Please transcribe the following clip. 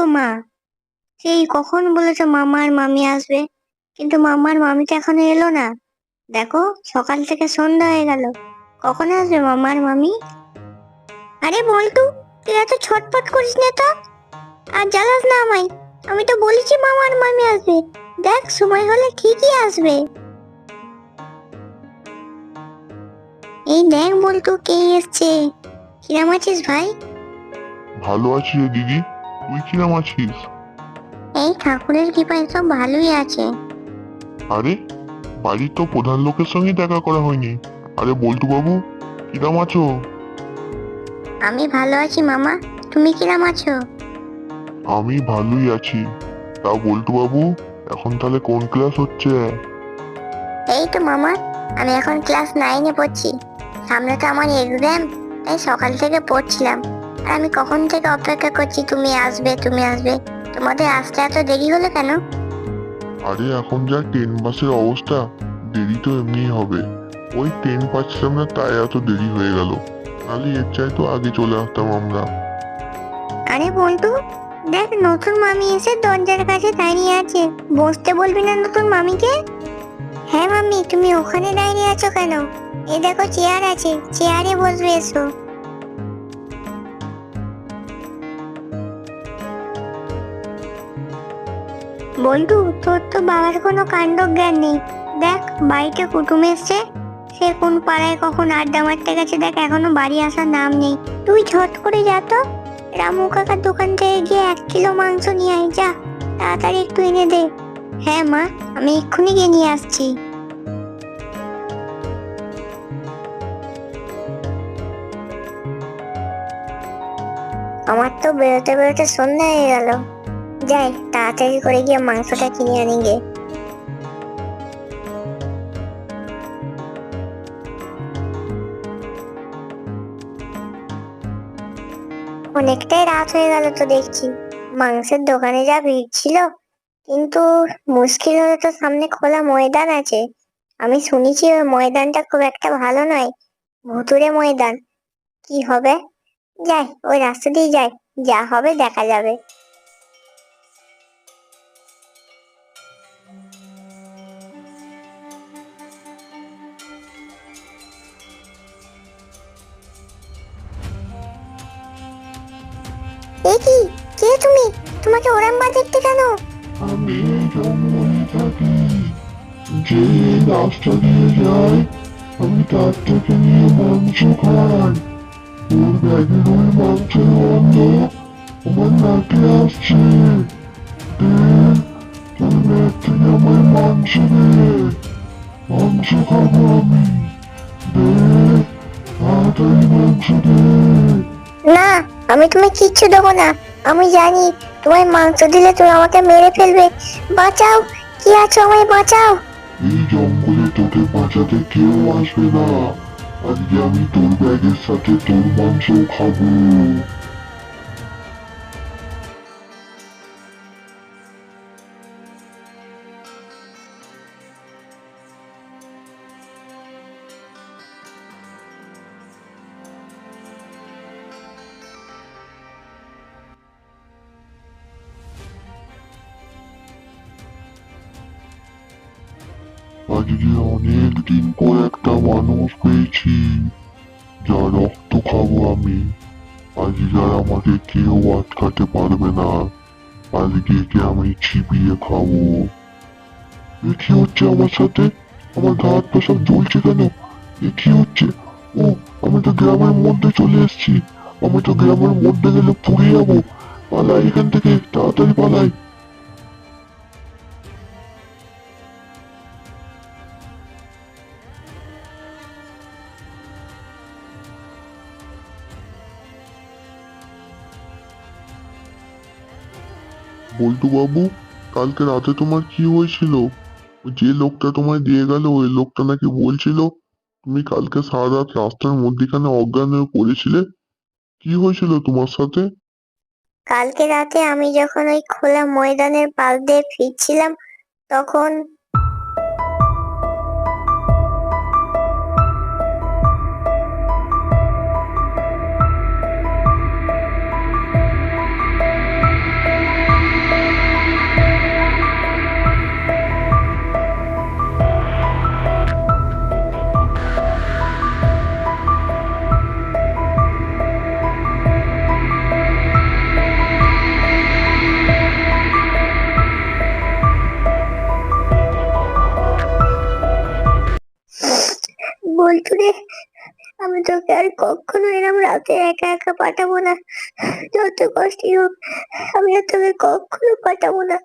গো মা। সেই কখন বলেছ মামা আর মামি আসবে, কিন্তু মামার মামি তো এখনও এলো না। দেখো, সকাল থেকে সন্ধ্যা হয়ে গেল। কখন আসবে মামার মামি? আরে বলটু, তুই এত ছটপট করিস না তো। আর জ্বালাস না আমায়, আমি তো বলেছি মামার মামি আসবে। দেখ, সময় হলে ঠিকই আসবে। এই দেখ বলটু, কে এসছে? কিরাম আছিস ভাই? ভালো আছি দিদি। তুই কিরাম আছিস? এই ঠাকুরের কৃপায় সব ভালোই আছে। আরে বাড়ির তো প্রধান লোকের সঙ্গে দেখা করা হয়নি। আরে বল্টু বাবু কিরাম আছো? আমি ভালো আছি মামা তুমি কিরাম আছো? আমি ভালোই আছি। তা বল্টু বাবু এখন তাহলে কোন ক্লাস হচ্ছে? এই তো মামা আমি এখন ক্লাস নাইনে পড়ছি। সামনে তো আমার এক্সাম তাই সকাল থেকে পড়ছিলাম। আর আমি কখন থেকে অপেক্ষা করছি তুমি আসবে তুমি আসবে। তোমাদের আসতে এত দেরি হলো কেন? আরে এখন যা টেন বাসের অবস্থা দেরি তো এমনি হবে। ওই ট্রেন পাচ্ছিলাম না তাই এত দেরি হয়ে গেল। তাহলে এর চাই তো আগে চলে আসতাম আমরা। আরে বল্টু দেখ নতুন মামি এসে দরজার কাছে দাঁড়িয়ে আছে। বসতে বলবি না নতুন মামিকে? হ্যাঁ মামি তুমি ওখানে দাঁড়িয়ে আছো কেন? এ দেখো চেয়ার আছে চেয়ারে বসবে এসো। বল্টু তোর তো বাবার কোনো কাণ্ড জ্ঞান নেই। দেখ, বাড়িতে কুটুম এসছে। সে কোন পাড়ায় কখন আড্ডা মারতে গেছে, দেখ, এখনও বাড়ি আসার নাম নেই। তুই ঝট করে যা তো। রামু কাকার দোকান থেকে গিয়ে এক কিলো মাংস নিয়ে আয়, যা। তাড়াতাড়ি একটু এনে দে। হ্যাঁ মা, আমি এক্ষুনি গিয়ে নিয়ে আসছি। আমার তো বেরোতে বেরোতে সন্ধ্যা হয়ে গেল। যাই তাড়াতাড়ি করে গিয়ে মাংসটা কিনে আনি গে। অনেকটাই রাত হয়ে গেল তো দেখছি। মাংসের দোকানে যা ভিড় ছিল, কিন্তু মুশকিল হলে তো সামনে খোলা ময়দান আছে। আমি শুনেছি ওই ময়দানটা খুব একটা ভালো নয় ভুতুরে ময়দান। কি হবে? যাই, ওই রাস্তা দিয়ে যাই, যা হবে দেখা যাবে। এ কি? কে তুমি? তোমাকে ওরম দেখতে কেন? আমি জঙ্গলে থাকি। যে রাস্তা দিয়ে যায় আমি তার থেকে নিয়ে মাংস খাই। ওর ব্যাগের ওই মাংসের গন্ধ আমার নাকে আসছে। তোর ব্যাগ থেকে আমার মাংস দে। মাংস খাব আমি। দে তাড়াতাড়ি মাংস দে। না আমি তুমি কিচ্ছু দেবো না। আমি জানি তোমায় মাংস দিলে তুমি আমাকে মেরে ফেলবে। বাঁচাও, কি আছো আমায় বাঁচাও? এই জঙ্গলে তোকে বাঁচাতে কেউ আসবে না। আজকে আমি তোর ব্যাগের সাথে তোর মাংস খাব। আজকে অনেক দিন পর একটা মানুষ পেয়েছি। যা রক্ত খাব আমি। আজকে আর আমাকে কেউ আটকাতে পারবে না। আজকে আমি চিবিয়ে খাব। এ কি হচ্ছে আমার সাথে আমার গা হাত সব জ্বলছে কেন? এ কি হচ্ছে, ও, আমি তো গ্রামের মধ্যে চলে এসেছি। আমি তো গ্রামের মধ্যে গেলে পুড়ে যাব। পালাই এখান থেকে, তাড়াতাড়ি পালাই। বল্টু বাবু কালকে রাতে তোমার কি হয়েছিল? যে লোকটা তোমায় দিয়ে গেল, ওই লোকটা নাকি বলছিল, তুমি কালকে সারা রাত রাস্তার মধ্যিখানে অজ্ঞান হয়ে পড়েছিলে। কি হয়েছিল তোমার সাথে? কালকে রাতে আমি যখন ওই খোলা ময়দানের পাশ দিয়ে ফিরছিলাম, তখন বলতো রে আমি তোকে আর কখনো এরম রাতে একা একা পাঠাবো না। যত কষ্টই হোক, আমি আর তোকে কখনো পাঠাবো না।